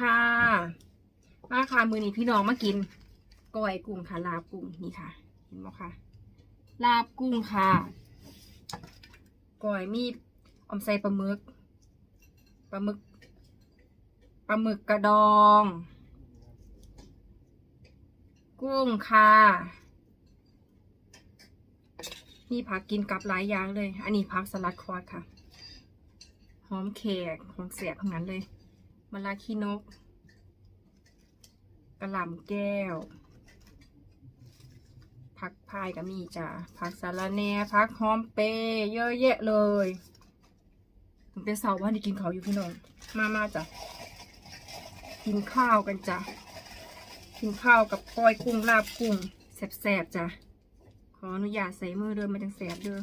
ค่ะ มาค่ะมือนี้พี่น้องมากินก้อยกุ้งค่ะ ลาบกุ้งนี่ค่ะ เห็นไหมคะลาบกุ้งค่ะก้อยมีอมใส่ปลาหมึกปลาหมึกปลาหมึกกระดอง กุ้งค่ะมีผักกินกับหลายอย่างเลย อันนี้ผักสลัดคอร์ค่ะ หอมแขกของเสียทั้งนั้นเลย มะลาคีนก กระหล่ำแก้ว ผักพายก็มีจ้ะ ผักสาระแหน่ผักหอมเปย์เยอะแยะเลยถึงแต่เสาร์ว่าได้กินเขาวอยู่พี่น้อง มามาจ้ะ กินข้าวกันจ้ะ กินข้าวกับก้อยกุ้งลาบกุ้งแซ่บๆจ้ะ ขออนุญาตใส่มือเดินมาจังแสบเด้อ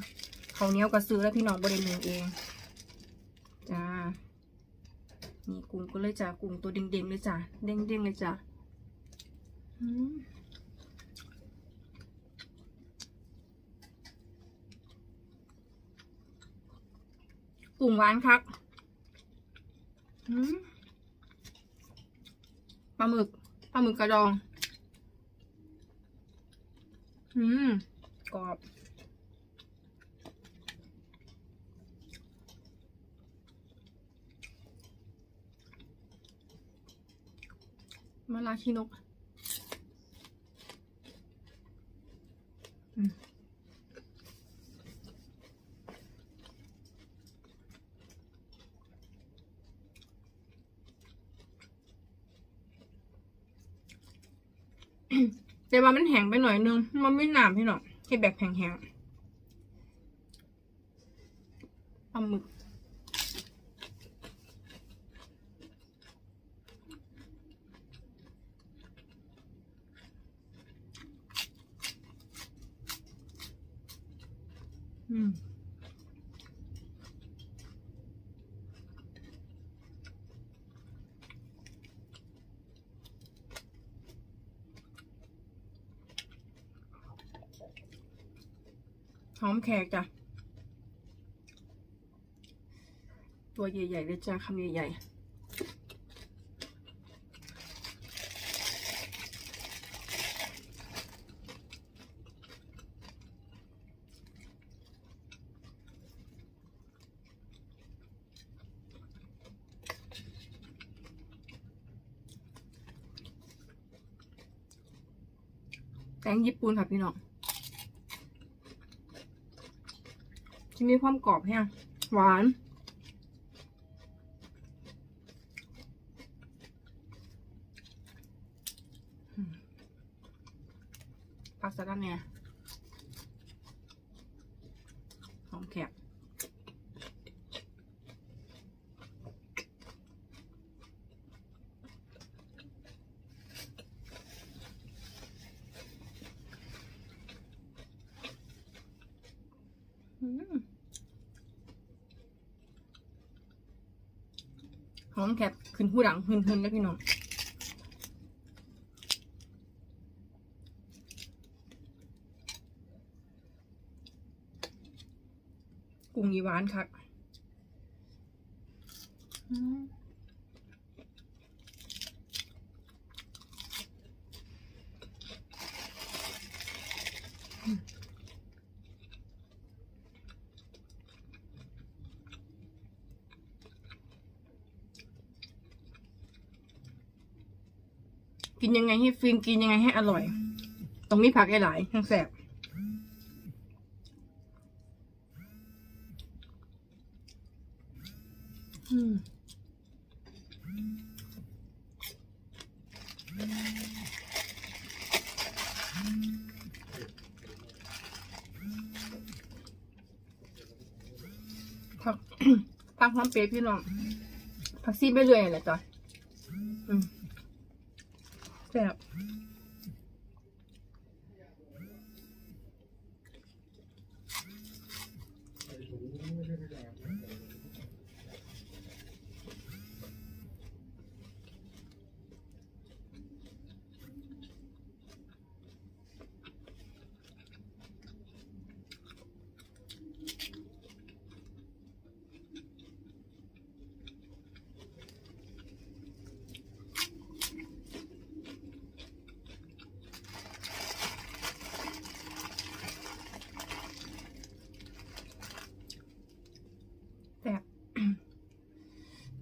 เขาวเหนี้ยวก็ซื้อแล้วพี่น้องบริเวณเอง จ้า นี่กุ้งก็เลยจ้ากุ้งตัวเด้งๆเลยจ้าเด้งๆเลยจ้าอืมกุ้งหวานครับปลาหมึกปลาหมึกกระดอง อืมกรอบ มาลาชินกแต่ว่ามันแห้งไปหน่อยนึง มันไม่หนามพี่หนอกให้แบบแห้งๆปลาหมึก อืม หอมแขกจ้ะ ตัวใหญ่ๆเลยจ้ะคำใหญ่ๆแตงญี่ปุ่นค่ะพี่น้อง ที่มีความกรอบแห้งหวานอืมผักสะระแหน่ยอมแขกอืม หอมแคบขึ้นหูดังหึนหึนแล้วพี่น้องกุ้งอีหวานคักอืม กินยังไงให้ฟินกินยังไงให้อร่อยต้องมีผักหลายทั้งแสบอืมผักผักหอมเปรย์พี่น้องผักซีไปเรื่อยแหละจ้ะอืม แ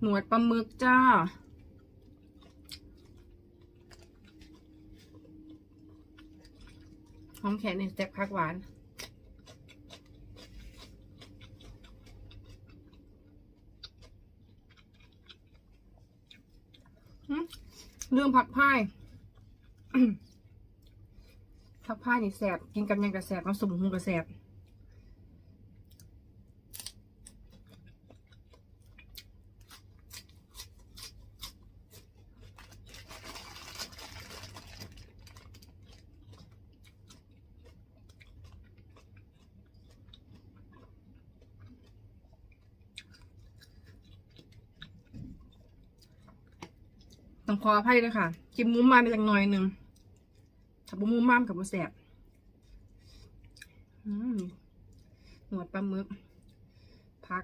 หนวดปลาหมึกจ้า หอมแขนเนี่ยแซ่บคักหวาน เรื่องผักพายผักพายนี่แสบกินกับยังกระแสบกับสมหุงกระแสบ ต้องขออภัยด้วยค่ะกินมุ้มมาไปจักหน่อยหนึ่งถ้าบุมุ้มมามกับบุแสบอืมหนวดปลาหมึกพัก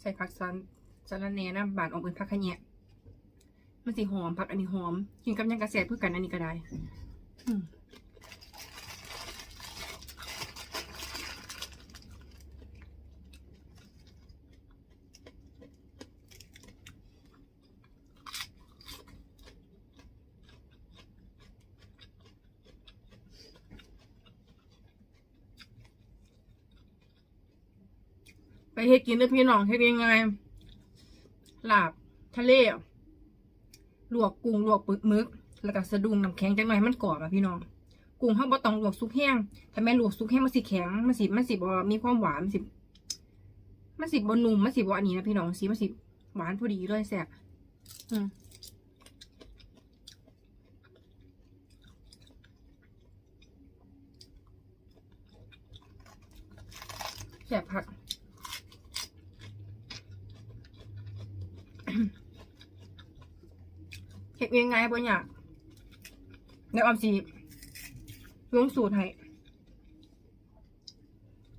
ใส่ผักซันสาระแน่นะบาดออกเป็นผักขะแยะมันสีหอมผักอันนี้หอม กินกับยังกระแสบเพื่อกันอันนี้ก็ได้ อืม เฮ็ดกินเด้วยพี่น้องเฮ็ดยังไงลาบทะเลลวกกุ้งลวกปึกมึก แล้วก็สะดุ้งน้ำแข็งจังหน่อยให้มันกรอบอะพี่น้อง กุ้งเขาบ่ต้องลวกสุกแห้งถ้าแม่ลวกสุกแห้งมันสิแข็งมันสิมันสิบ่มีความหวานมันสิมันสิบ่นุ่มมันสิบ่อันนี้นะพี่น้องสิมันสิหวานพอดีเลยแซ่บอืมแซ่บผัก เฮ็ดยังไงบ่อยากเดี๋ยวออมสิลงสูตรให้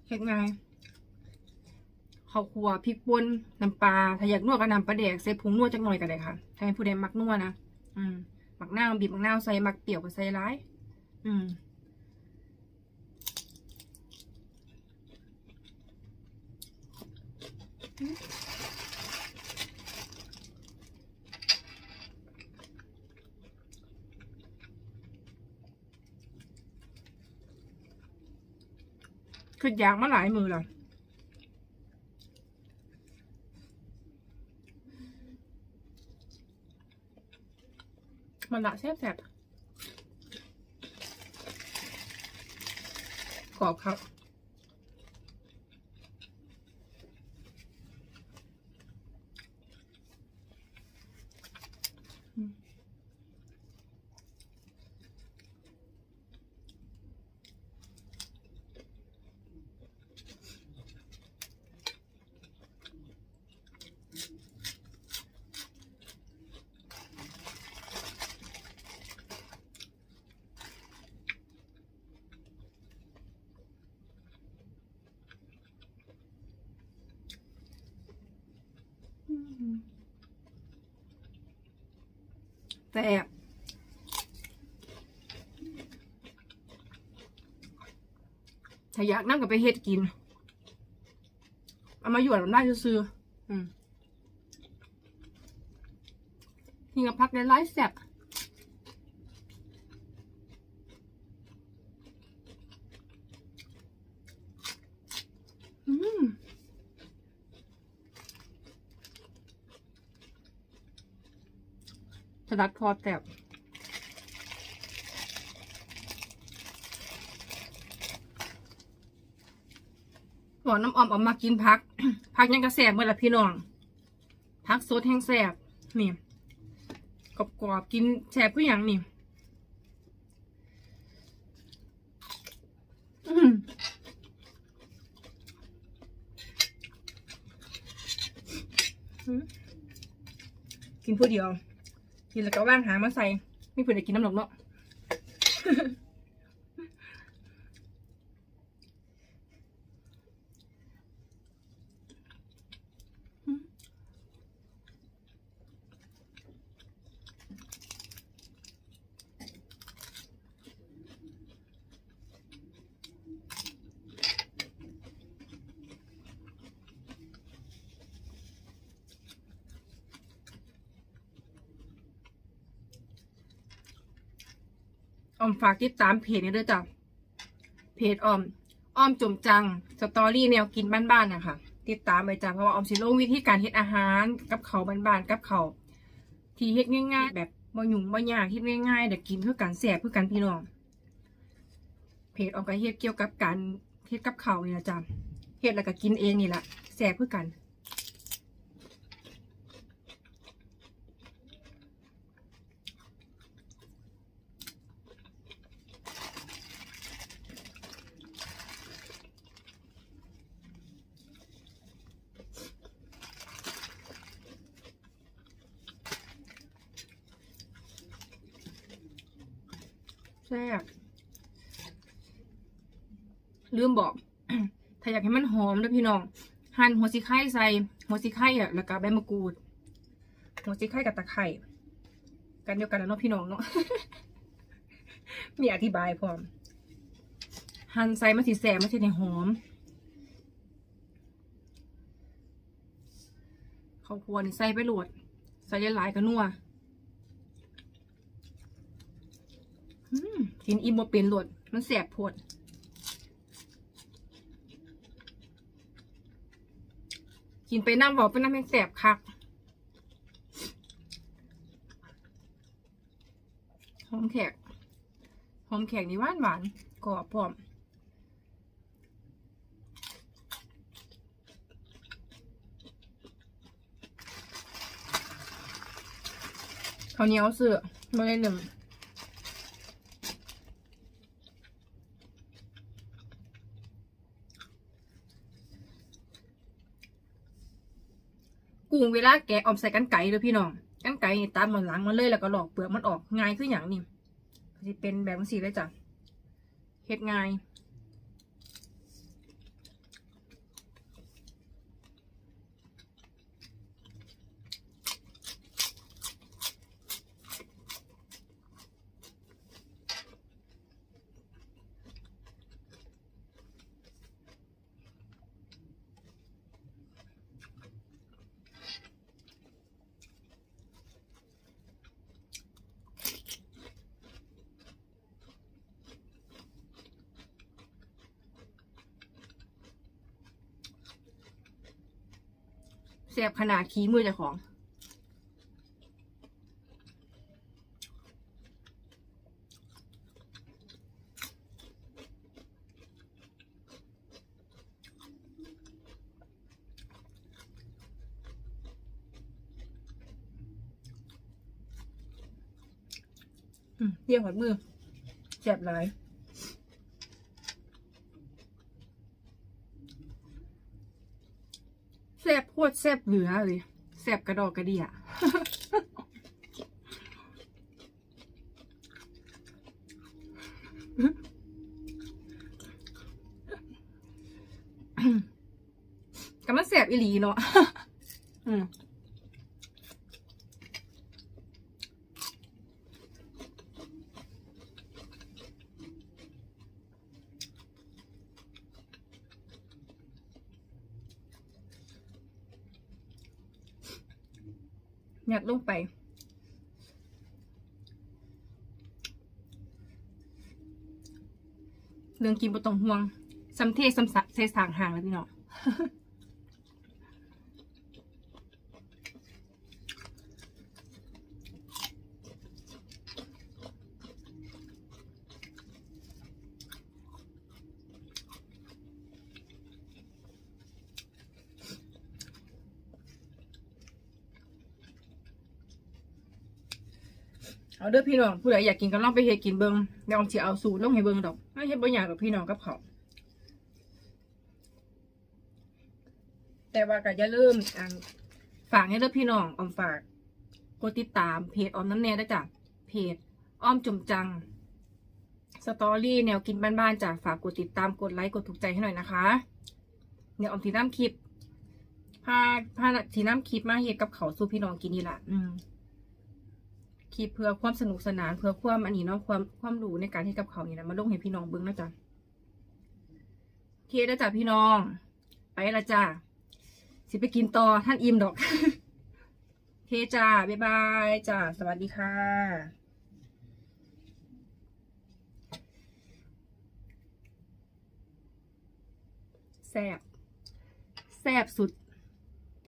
เฮ็ดไงข้าวคั่วพริกป่นน้ำปลาถ้าอยากนวดก็น้ำปลาแดกใส่ผงนวดจักหน่อยก็ได้ค่ะถ้าให้ผู้ใดมักนวดนะอืมมักนาวบีบมักนาวใส่มักเปรี้ยวก็ใส่ร้าย อืม คืออยากมาหลายมือเลยมันละแซ่บแซ่บกรอบครับ แซ่บถ้าอยากนั่งกับไปเฮ็ดกิน เอามาหยวนมันได้ซื้อๆอืมนี่ก็พักได้ไลฟ์แซ่บอืม สลัดพอแซ่บหวานน้ำออมออกมากินพัก พักยังกระแสบเมื่อละพี่น้องพักสดแห้งแสบนี่กรอบๆกินแสบก็อย่างนี่อื้อหือหือกินผู้เดียว กินแล้วก็ว่างหามาใส่ไม่เผื่อจะกินน้ำหนกเนาะ ออมฝากติดตามเพจนี้ด้วยจ้ะ เพจออม อ้อมจุมจัง สตอรี่แนวกินบ้านๆนะคะติดตามไปจ้ะเพราะว่าออมสิลงวิธีการเฮ็ดอาหารกับเขาบ้านๆกับเขาที่เฮ็ดง่าย ๆ แบบบ่ยุ่งบ่ยากเฮ็ดง่ายๆเดี๋ยวกินเพื่อการแสบเพื่อการพี่น้องเพจออมก็เฮ็ดเกี่ยวกับการเฮ็ดกับเขาวนี่นะจ้ะเฮ็ดแล้วก็กินเองนี่แหละแสบเพื่อกัน แซ่บลืมบอก ถ้าอยากให้มันหอมนะพี่น้อง หั่นหัวซีไข่ใส่ หัวซีไข่อะแล้วก็ใบมะกรูด หัวซีไข่กับตะไคร่กันเดียวกันแล้วเนาะพี่น้องเนาะ มีอธิบายพร้อม หั่นใส่มันสีแสบมันสีในหอม ข้าวคั่วนี่ใส่ไปโหลด ใส่หลายๆกันนัว อืม กินอิ่มบ่เป็นโหลดมันแสบโพดกินไปน้ำบอกไปน้ำแห้งแสบคักหอมแขกหอมแขกนี่หวานหวานกรอบพร้อมข้าวเหนียวเสือไม่ได้หนึ่ง งเวลาแกะออมใส่กันไก่เลยพี่น้องกันไก่ตัดมันหลังมันเลยแล้วก็หลอกเปลือกมันออกง่ายขึ้นอย่างนี้จะเป็นแบบสีเลยจ้ะเฮ็ดง่าย แสบขนาดขี้มือเจ้าของ อืมเรียกหอดมือแสบหลาย แซบโคตรแซบเหนือเลยแซบกระดอกกระเดียก็มันแสบอีหลีเนาะ อืม ยัดลงไป เรื่องกินบ่ต้องห่วงสำเทสำสะใส่สางห่างแล้วพี่น้อง เอาเด้อพี่น้องผู้ใดอยากกินก็ลองไปเฮ็ดกินเบิ่งเดี๋ยวออมสิเอาสูตรลงให้เบิ่งดอกไม่เฮ็ดบ่ยากดอกพี่น้องกับเขาแต่ว่าก็อย่าลืมอันฝากให้เด้อพี่น้องออมฝากกดติดตามเพจออมน้ำแน่ด้วยจ้ะเพจอ้อมจุ่มจังสตอรี่แนวกินบ้านๆจ้ะฝากกดติดตามกดไลค์กดถูกใจให้หน่อยนะคะเดี๋ยออมทีน้ำคลิปพาพาทีน้ำคลิปมาเฮ็ดกับเขาสู่พี่น้องกินนี่ละอืม คลิปเพื่อความสนุกสนานเพื่อความอันนี้เนาะความความรู้ในการให้กับเขาเนี่ยนะมาลงให้พี่น้องเบื้องนะจ๊ะโอเคนะจ๊ะพี่น้อง ไปละจ้ะสิไปกินต่อท่านอิ่มดอกเคจ้าบ๊ายบายจ้าสวัสดีค่ะแซบแซบสุด